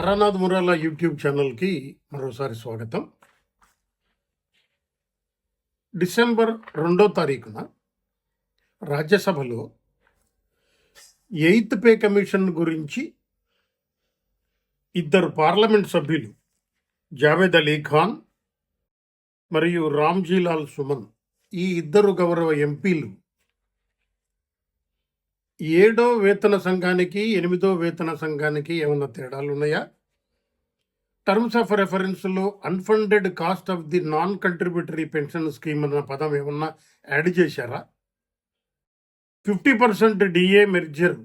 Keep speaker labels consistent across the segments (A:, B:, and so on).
A: Taranath మురాలా YouTube ఛానల్కి మరోసారి స్వాగతం. డిసెంబర్ రెండో తారీఖున రాజ్యసభలో ఎయిత్ పే కమిషన్ గురించి ఇద్దరు పార్లమెంట్ సభ్యులు జావేద్ అలీ ఖాన్ మరియు రామ్జీలాల్ సుమన్ ఈ ఇద్దరు గౌరవ ఎంపీలు ఏడో వేతన సంఘానికి ఎనిమిదో వేతన సంఘానికి ఏమైనా తేడాలు ఉన్నాయా terms of రెఫరెన్స్లో unfunded cost of the non contributory pension scheme అన్న పదం ఏమన్నా యాడ్ చేశారా? Fifty percent DA merger.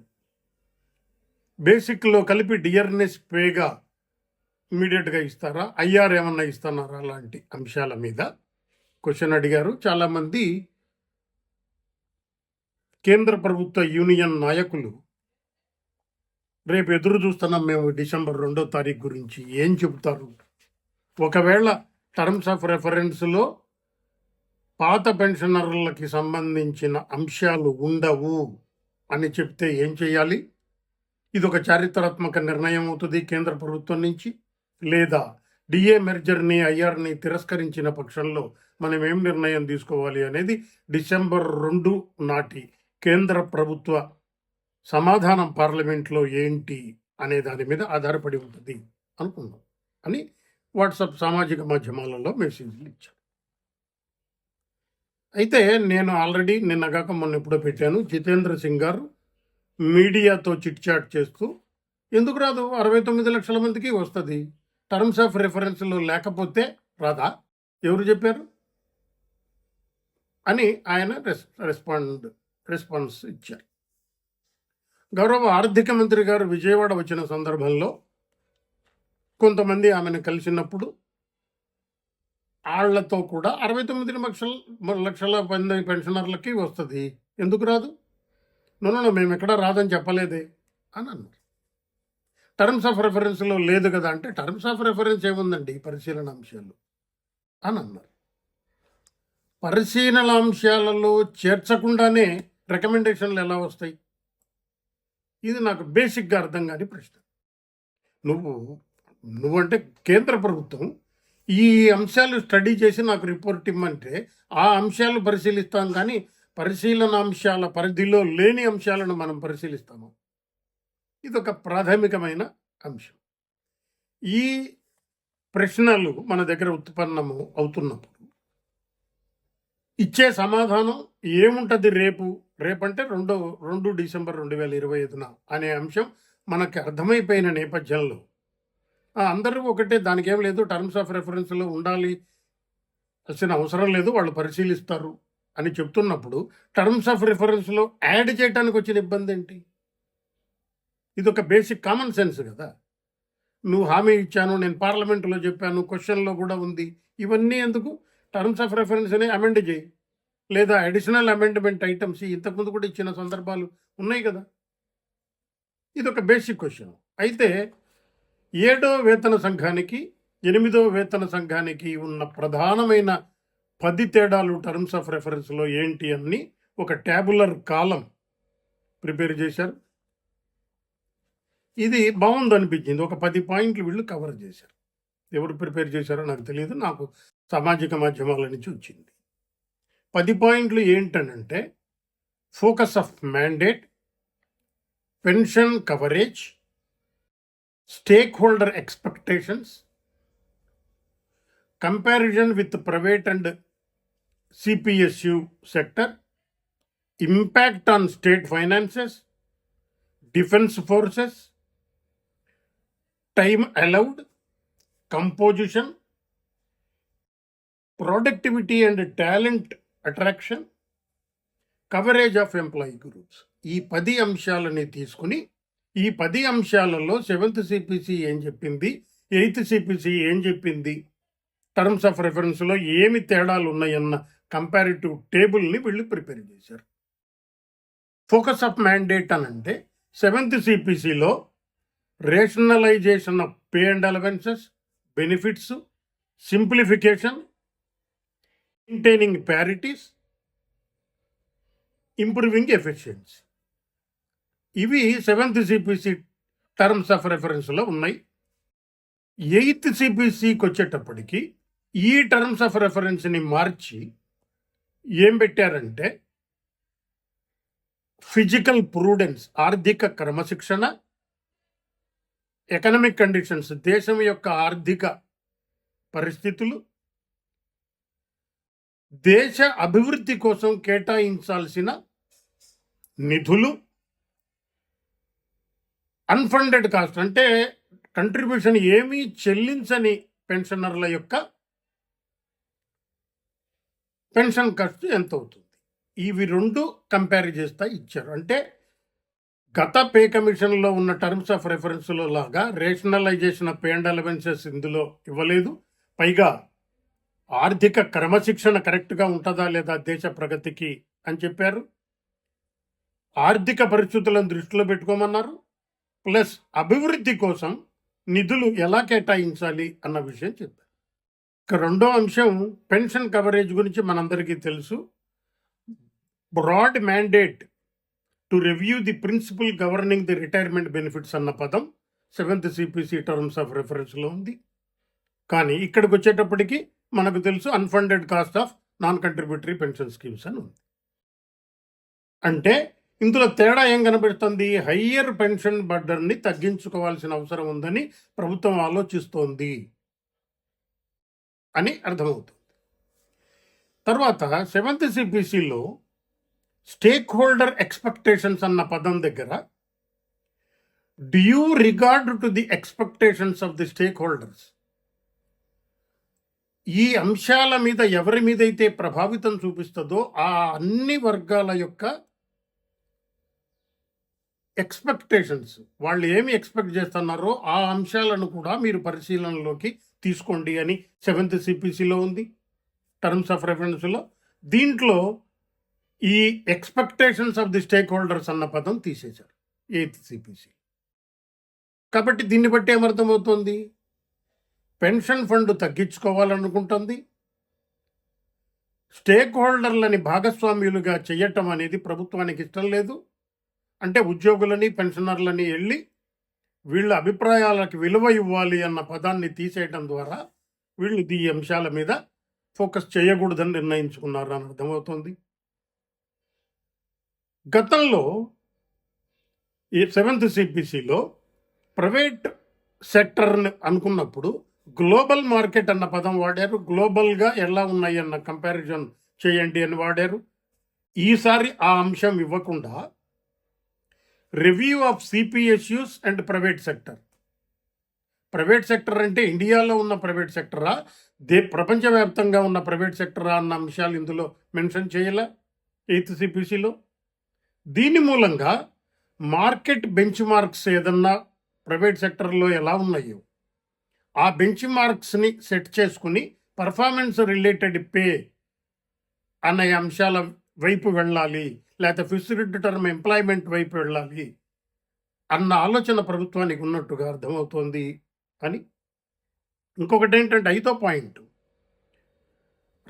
A: బేసిక్లో కలిపి డియర్నెస్ పేగా ఇమీడియట్గా ఇస్తారా? ఐఆర్ ఏమన్నా ఇస్తున్నారా? అలాంటి అంశాల మీద క్వశ్చన్ అడిగారు. చాలామంది కేంద్ర ప్రభుత్వ యూనియన్ నాయకులు రేపు ఎదురు చూస్తున్నాం మేము డిసెంబర్ రెండో తారీఖు గురించి ఏం చెబుతారు? ఒకవేళ టర్మ్స్ ఆఫ్ రెఫరెన్స్లో పాత పెన్షనర్లకి సంబంధించిన అంశాలు ఉండవు అని చెప్తే ఏం చేయాలి? ఇది ఒక చారిత్రాత్మక నిర్ణయం అవుతుంది కేంద్ర ప్రభుత్వం నుంచి. లేదా డిఏ మెర్జర్ని ఐఆర్ని తిరస్కరించిన పక్షంలో మనం ఏం నిర్ణయం తీసుకోవాలి అనేది డిసెంబర్ రెండు నాటి కేంద్ర ప్రభుత్వ సమాధానం పార్లమెంట్లో ఏంటి అనే దాని మీద ఆధారపడి ఉంటుంది అనుకున్నాం అని వాట్సాప్ సామాజిక మాధ్యమాలలో మెసేజ్లు ఇచ్చాను అయితే నేను ఆల్రెడీ నిన్నగాక మొన్న ఎప్పుడో పెట్టాను. జితేంద్ర సింగ్ గారు మీడియాతో చిట్ చాట్ చేస్తూ ఎందుకు రాదు? అరవై తొమ్మిది లక్షల మందికి వస్తుంది. టర్మ్స్ ఆఫ్ రెఫరెన్స్లు లేకపోతే రాదా? ఎవరు చెప్పారు? అని ఆయన రెస్ రెస్పాండ్ రెస్పాన్స్ ఇచ్చారు. గౌరవ ఆర్థిక మంత్రి గారు విజయవాడ వచ్చిన సందర్భంలో కొంతమంది ఆమెను కలిసినప్పుడు వాళ్ళతో కూడా అరవై తొమ్మిది లక్షల లక్షల మంది పెన్షనర్లకి వస్తుంది. ఎందుకు రాదు? నూనె మేము ఎక్కడ రాదని చెప్పలేదే అని అన్నారు. టర్మ్స్ ఆఫ్ రెఫరెన్స్లో లేదు కదా అంటే టర్మ్స్ ఆఫ్ రెఫరెన్స్ ఏముందండి? పరిశీలన అంశాలు అని అన్నారు. పరిశీలన అంశాలలో చేర్చకుండానే రికమెండేషన్లు ఎలా వస్తాయి? ఇది నాకు బేసిక్గా అర్థం కాని ప్రశ్న. నువ్వు నువ్వంటే కేంద్ర ప్రభుత్వం ఈ అంశాలు స్టడీ చేసి నాకు రిపోర్ట్ ఇమ్మంటే ఆ అంశాలు పరిశీలిస్తాం కానీ పరిశీలన అంశాల పరిధిలో లేని అంశాలను మనం పరిశీలిస్తాము. ఇది ఒక ప్రాథమికమైన అంశం. ఈ ప్రశ్నలు మన దగ్గర ఉత్పన్నము అవుతున్నప్పుడు ఇచ్చే సమాధానం ఏముంటుంది రేపు? రేపంటే రెండో రెండు డిసెంబర్ రెండు వేల ఇరవై ఐదున అనే అంశం మనకి అర్థమైపోయిన నేపథ్యంలో. అందరూ ఒకటే దానికి ఏం లేదు టర్మ్స్ ఆఫ్ రెఫరెన్స్లో ఉండాలి అసలు అవసరం లేదు వాళ్ళు పరిశీలిస్తారు అని చెప్తున్నప్పుడు టర్మ్స్ ఆఫ్ రెఫరెన్స్లో యాడ్ చేయడానికి వచ్చిన ఇబ్బంది ఏంటి? ఇది ఒక బేసిక్ కామన్ సెన్స్ కదా. నువ్వు హామీ ఇచ్చాను నేను పార్లమెంటులో చెప్పాను క్వశ్చన్లో కూడా ఉంది. ఇవన్నీ ఎందుకు? టర్మ్స్ ఆఫ్ రెఫరెన్స్ అనే అమెండ్ చేయి. లేదా అడిషనల్ అమెండ్మెంట్ ఐటమ్స్ ఇంతకుముందు కూడా ఇచ్చిన సందర్భాలు ఉన్నాయి కదా? ఇది ఒక బేసిక్ క్వశ్చన్ అయితే ఏడో వేతన సంఘానికి ఎనిమిదో వేతన సంఘానికి ఉన్న ప్రధానమైన పది తేడాలు టర్మ్స్ ఆఫ్ రెఫరెన్స్లో ఏంటి అని ఒక ట్యాబులర్ కాలం ప్రిపేర్ చేశారు. ఇది బాగుంది అనిపించింది. ఒక పది పాయింట్లు వీళ్ళు కవర్ చేశారు. ఎవరు ప్రిపేర్ చేశారో నాకు తెలియదు. నాకు సామాజిక మాధ్యమాల నుంచి వచ్చింది. పది పాయింట్లు ఏంటనంటే focus of mandate pension coverage stakeholder expectations comparison with private and CPSU sector impact on state finances defence forces time allowed composition productivity and talent attraction coverage of employee groups ఈ పది అంశాలని తీసుకుని ఈ పది అంశాలలో సెవెంత్ సిపిసి ఏం చెప్పింది eighth CPC ఏం చెప్పింది టర్మ్స్ ఆఫ్ రెఫరెన్స్లో ఏమి తేడాలు ఉన్నాయన్న కంపారిటివ్ టేబుల్ని వీళ్ళు ప్రిపేర్ చేశారు. ఫోకస్ ఆఫ్ మ్యాండేట్ అని అంటే seventh సిపిసిలో rationalisation of pay and allowances benefits simplification maintaining parities improving efficiency ఇవి సెవెంత్ సిపిసి టర్మ్స్ ఆఫ్ రెఫరెన్స్లో ఉన్నాయి. ఎయిత్ సిపిసికి వచ్చేటప్పటికి ఈ టర్మ్స్ ఆఫ్ రెఫరెన్స్ని మార్చి ఏం పెట్టారంటే ఫిజికల్ ప్రూడెన్స్ ఆర్థిక క్రమశిక్షణ ఎకనమిక్ కండిషన్స్ దేశం యొక్క ఆర్థిక పరిస్థితులు దేశ అభివృద్ధి కోసం కేటాయించాల్సిన నిధులు అన్ఫండెడ్ కాస్ట్ అంటే కంట్రిబ్యూషన్ ఏమీ చెల్లించని పెన్షనర్ల యొక్క పెన్షన్ ఖర్చు ఎంత అవుతుంది ఇవి రెండు కంపేర్ చేస్తా ఇచ్చారు. అంటే గత పే కమిషన్లో ఉన్న టర్మ్స్ ఆఫ్ రెఫరెన్స్లో లాగా rationalisation of pay and allowances ఇందులో ఇవ్వలేదు. పైగా ఆర్థిక క్రమశిక్షణ కరెక్ట్గా ఉంటుందా లేదా దేశ ప్రగతికి అని చెప్పారు. ఆర్థిక పరిస్థితులను దృష్టిలో పెట్టుకోమన్నారు. ప్లస్ అభివృద్ధి కోసం నిధులు ఎలా కేటాయించాలి అన్న విషయం చెప్పారు. ఇక రెండో అంశం పెన్షన్ కవరేజ్ గురించి మనందరికీ తెలుసు. Broad mandate to review the principal governing the retirement benefits అన్న పదం సెవెంత్ సిపిసి టర్మ్స్ ఆఫ్ రెఫరెన్స్లో ఉంది. కానీ ఇక్కడికి వచ్చేటప్పటికి మనకు తెలుసు unfunded cost of non contributory pension schemes అని ఉంది. అంటే ఇందులో తేడా ఏం కనబడుతుంది? హయ్యర్ పెన్షన్ బర్డర్ని తగ్గించుకోవాల్సిన అవసరం ఉందని ప్రభుత్వం ఆలోచిస్తోంది అని అర్థమవుతుంది. తర్వాత సెవెంత్ సిపిసిలో స్టేక్ హోల్డర్ ఎక్స్పెక్టేషన్స్ అన్న పదం దగ్గర due regard to the expectations of the stakeholders ఈ అంశాల మీద ఎవరి మీద అయితే ప్రభావితం చూపిస్తుందో ఆ అన్ని వర్గాల యొక్క ఎక్స్పెక్టేషన్స్ వాళ్ళు ఏమి ఎక్స్పెక్ట్ చేస్తున్నారో ఆ అంశాలను కూడా మీరు పరిశీలనలోకి తీసుకోండి అని సెవెంత్ సిపిసిలో ఉంది టర్మ్స్ ఆఫ్ రెఫరెన్స్లో దీంట్లో ఈ expectations of the stake holders అన్న పదం తీసేశారు ఎయిత్ సిపిసి కాబట్టి దీన్ని బట్టి ఏమర్థమవుతుంది? పెన్షన్ ఫండ్ తగ్గించుకోవాలనుకుంటుంది. స్టేక్ హోల్డర్లని భాగస్వామ్యులుగా చేయటం అనేది ప్రభుత్వానికి ఇష్టం లేదు. అంటే ఉద్యోగులని పెన్షనర్లని వెళ్ళి వీళ్ళ అభిప్రాయాలకు విలువ ఇవ్వాలి అన్న పదాన్ని తీసేయటం ద్వారా వీళ్ళు ఈ అంశాల మీద ఫోకస్ చేయకూడదని నిర్ణయించుకున్నారు అని అర్థమవుతుంది. గతంలో ఈ సెవెంత్ సిపిసిలో ప్రైవేట్ సెక్టర్ని అనుకున్నప్పుడు గ్లోబల్ మార్కెట్ అన్న పదం వాడారు. గ్లోబల్గా ఎలా ఉన్నాయి అన్న కంపారిజన్ చేయండి అని వాడారు. ఈసారి ఆ అంశం ఇవ్వకుండా review of CPSUs and private sector private sector అంటే ఇండియాలో ఉన్న ప్రైవేట్ సెక్టరా దే ప్రపంచవ్యాప్తంగా ఉన్న ప్రైవేట్ సెక్టరా అన్న అంశాలు ఇందులో మెన్షన్ చేయలే? ఎయిత్ సిపిసిలో దీని మూలంగా మార్కెట్ బెంచ్ మార్క్స్ ఏదన్నా ప్రైవేట్ సెక్టర్లో ఎలా ఉన్నాయో? ఆ బెంచ్ మార్క్స్ని సెట్ చేసుకుని పర్ఫార్మెన్స్ రిలేటెడ్ పే అనే అంశాల వైపు వెళ్ళాలి లేకపోతే ఫిక్స్డ్ టర్మ్ ఎంప్లాయ్మెంట్ వైపు వెళ్ళాలి అన్న ఆలోచన ప్రభుత్వానికి ఉన్నట్టుగా అర్థమవుతోంది అని. ఇంకొకటి ఏంటంటే ఐదో పాయింట్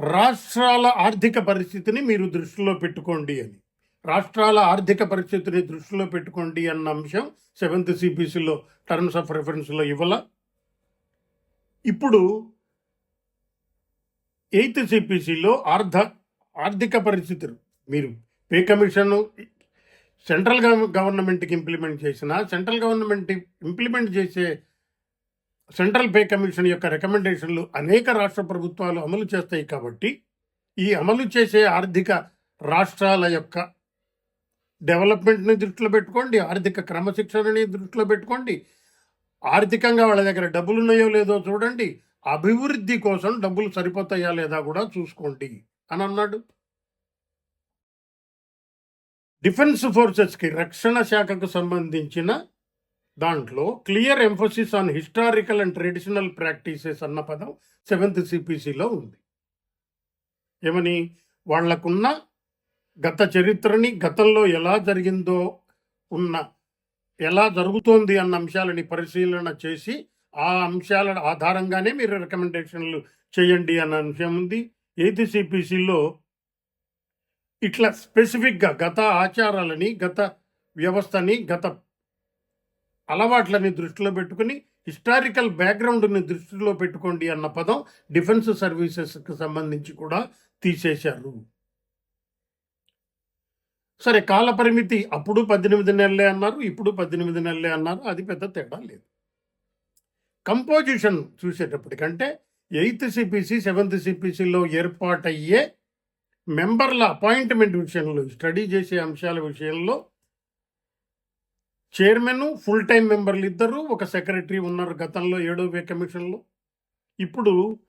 A: రాష్ట్రాల ఆర్థిక పరిస్థితిని మీరు దృష్టిలో పెట్టుకోండి అని. రాష్ట్రాల ఆర్థిక పరిస్థితిని దృష్టిలో పెట్టుకోండి అన్న అంశం సెవెంత్ సిబిసిలో టర్మ్స్ ఆఫ్ రెఫరెన్స్లో ఇవ్వాల. ఇప్పుడు ఎయిత్ సిపిసిలో ఆర్థ ఆర్థిక పరిస్థితులు. మీరు పే కమిషన్ సెంట్రల్ గవర్నమెంట్కి ఇంప్లిమెంట్ చేసిన సెంట్రల్ గవర్నమెంట్ ఇంప్లిమెంట్ చేసే సెంట్రల్ పే కమిషన్ యొక్క రికమెండేషన్లు అనేక రాష్ట్ర ప్రభుత్వాలు అమలు చేస్తాయి కాబట్టి ఈ అమలు చేసే ఆర్థిక రాష్ట్రాల యొక్క డెవలప్మెంట్ని దృష్టిలో పెట్టుకోండి ఆర్థిక క్రమశిక్షణని దృష్టిలో పెట్టుకోండి ఆర్థికంగా వాళ్ళ దగ్గర డబ్బులు ఉన్నాయో లేదో చూడండి. అభివృద్ధి కోసం డబ్బులు సరిపోతాయా లేదా కూడా చూసుకోండి అని అన్నాడు. డిఫెన్స్ ఫోర్సెస్కి రక్షణ శాఖకు సంబంధించిన దాంట్లో clear emphasis on historical and traditional practices అన్న పదం సెవెంత్ సిపిసిలో ఉంది. ఏమని? వాళ్ళకున్న గత చరిత్రని గతంలో ఎలా జరిగిందో ఉన్న ఎలా జరుగుతోంది అన్న అంశాలని పరిశీలన చేసి ఆ అంశాల ఆధారంగానే మీరు రికమెండేషన్లు చేయండి అన్న అంశం ఉంది. ఏదిసిపిసిలో ఇట్లా స్పెసిఫిక్గా గత ఆచారాలని గత వ్యవస్థని గత అలవాట్లని దృష్టిలో పెట్టుకుని హిస్టారికల్ బ్యాక్గ్రౌండ్ని దృష్టిలో పెట్టుకోండి అన్న పదం డిఫెన్స్ సర్వీసెస్కి సంబంధించి కూడా తీసేశారు. సరే కాల పరిమితి అప్పుడు పద్దెనిమిది నెలలే అన్నారు ఇప్పుడు పద్దెనిమిది నెలలే అన్నారు అది పెద్ద తేడా లేదు. కంపోజిషన్ చూసేటప్పటికంటే ఎయిత్ సిపిసి సెవెంత్ సిపిసిలో ఏర్పాటయ్యే మెంబర్ల అపాయింట్మెంట్ విషయంలో స్టడీ చేసే అంశాల విషయంలో చైర్మన్ ఫుల్ టైం మెంబర్లు ఇద్దరు ఒక సెక్రటరీ ఉన్నారు గతంలో ఏడో వే కమిషన్లో. ఇప్పుడు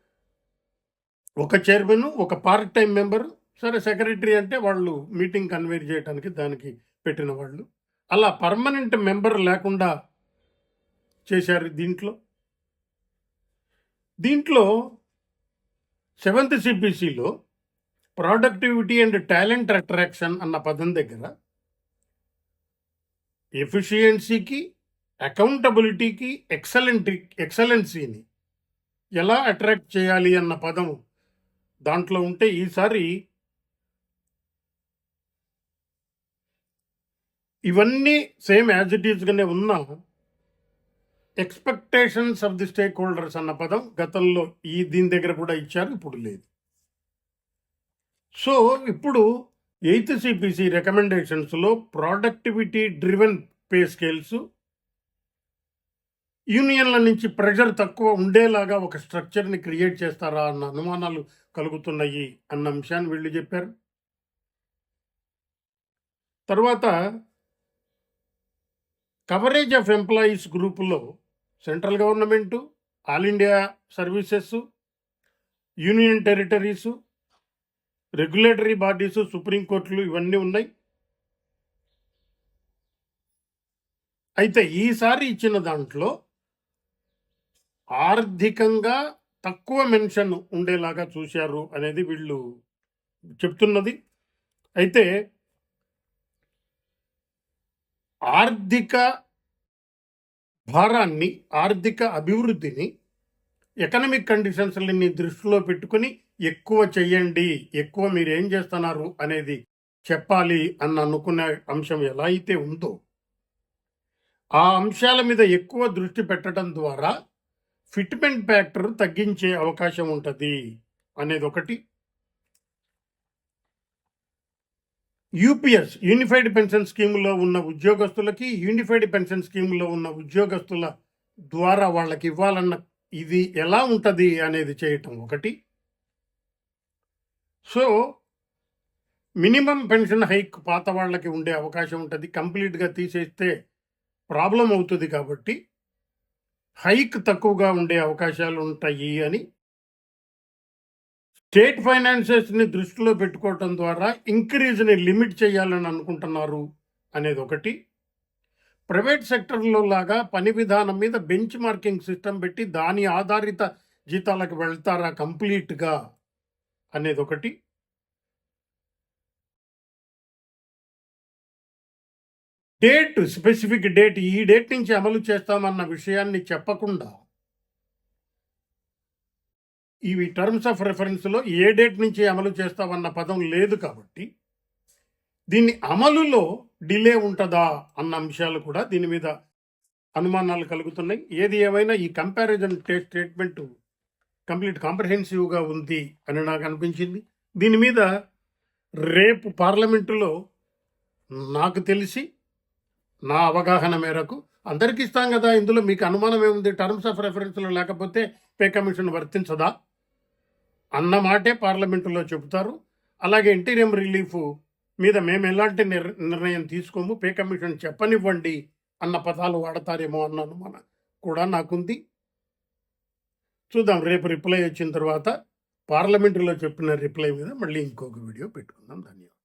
A: ఒక చైర్మన్ ఒక పార్ట్ టైం మెంబరు సరే సెక్రటరీ అంటే వాళ్ళు మీటింగ్ కన్వేర్ చేయడానికి దానికి పెట్టిన వాళ్ళు. అలా పర్మనెంట్ మెంబర్ లేకుండా చేశారు దీంట్లో. దీంట్లో సెవెంత్ సిపిసిలో ప్రొడక్టివిటీ అండ్ టాలెంట్ అట్రాక్షన్ అన్న పదం దగ్గర ఎఫిషియన్సీకి అకౌంటబిలిటీకి ఎక్సలెంట్ ఎక్సలెన్సీని ఎలా అట్రాక్ట్ చేయాలి అన్న పదం దాంట్లో ఉంటే ఈసారి ఇవన్నీ సేమ్ యాజ్ ఇట్ ఈజ్గానే ఉన్న. Expectations of the stake holders అన్న పదం గతంలో ఈ దీని దగ్గర కూడా ఇచ్చారు ఇప్పుడు లేదు. సో ఇప్పుడు ఎయిత్ సిపిసి రికమెండేషన్స్లో ప్రొడక్టివిటీ డ్రివెన్ పే స్కేల్స్ యూనియన్ల నుంచి ప్రెషర్ తక్కువ ఉండేలాగా ఒక స్ట్రక్చర్ని క్రియేట్ చేస్తారా అన్న అనుమానాలు కలుగుతున్నాయి అన్న అంశాన్ని వీళ్ళు చెప్పారు. తర్వాత కవరేజ్ ఆఫ్ ఎంప్లాయీస్ గ్రూపులో central government all India services union territories regulatory bodies సుప్రీంకోర్టులు ఇవన్నీ ఉన్నాయి. అయితే ఈసారి ఇచ్చిన దాంట్లో ఆర్థికంగా తక్కువ మెన్షన్ ఉండేలాగా చూశారు అనేది వీళ్ళు చెప్తున్నది. అయితే ఆర్థిక భారాన్ని ఆర్థిక అభివృద్ధిని ఎకనమిక్ కండిషన్స్ని దృష్టిలో పెట్టుకుని ఎక్కువ చెయ్యండి ఎక్కువ మీరు ఏం చేస్తున్నారు అనేది చెప్పాలి అని అనుకునే అంశం ఎలా అయితే ఉందో ఆ అంశాల మీద ఎక్కువ దృష్టి పెట్టడం ద్వారా ఫిట్మెంట్ ఫ్యాక్టర్ తగ్గించే అవకాశం ఉంటుంది అనేది ఒకటి. యూపీఎస్ యూనిఫైడ్ పెన్షన్ స్కీమ్లో ఉన్న ఉద్యోగస్తులకి యూనిఫైడ్ పెన్షన్ స్కీమ్లో ఉన్న ఉద్యోగస్తుల ద్వారా వాళ్ళకి ఇవ్వాలన్న ఇది ఎలా ఉంటుంది అనేది చేయటం ఒకటి. సో మినిమం పెన్షన్ హైక్ పాత వాళ్ళకి ఉండే అవకాశం ఉంటుంది. కంప్లీట్గా తీసేస్తే ప్రాబ్లం అవుతుంది కాబట్టి హైక్ తక్కువగా ఉండే అవకాశాలు ఉంటాయి అని స్టేట్ ఫైనాన్సెస్ని దృష్టిలో పెట్టుకోవటం ద్వారా ఇంక్రీజ్ని లిమిట్ చేయాలని అనుకుంటున్నారు అనేది ఒకటి. ప్రైవేట్ సెక్టర్లో లాగా పని విధానం మీద బెంచ్ మార్కింగ్ సిస్టమ్ పెట్టి దాని ఆధారిత జీతాలకు వెళ్తారా కంప్లీట్గా అనేది ఒకటి. డేట్ స్పెసిఫిక్ డేట్ ఈ డేట్ నుంచి అమలు చేస్తామన్న విషయాన్ని చెప్పకుండా ఇవి టర్మ్స్ ఆఫ్ రెఫరెన్స్లో ఏ డేట్ నుంచి అమలు చేస్తామన్న పదం లేదు కాబట్టి దీన్ని అమలులో డిలే ఉంటుందా అన్న అంశాలు కూడా దీని మీద అనుమానాలు కలుగుతున్నాయి. ఏది ఏమైనా ఈ కంపారిజన్ స్టేట్మెంట్ కంప్లీట్ కాంప్రహెన్సివ్గా ఉంది అని నాకు అనిపించింది. దీని మీద రేపు పార్లమెంటులో నాకు తెలిసి నా అవగాహన మేరకు అందరికి ఇస్తాం కదా ఇందులో మీకు అనుమానం ఏముంది? టర్మ్స్ ఆఫ్ రెఫరెన్స్లో లేకపోతే పే కమిషన్ వర్తించదా? అన్నమాటే పార్లమెంటులో చెబుతారు. అలాగే ఇంటీరియం రిలీఫ్ మీద మేము ఎలాంటి నిర్ నిర్ణయం తీసుకోము పే కమిషన్ చెప్పనివ్వండి అన్న పదాలు వాడతారేమో అన్న అనుమానం కూడా నాకుంది. చూద్దాం రేపు రిప్లై వచ్చిన తర్వాత పార్లమెంటులో చెప్పిన రిప్లై మీద మళ్ళీ ఇంకొక వీడియో పెట్టుకుందాం. ధన్యవాదాలు.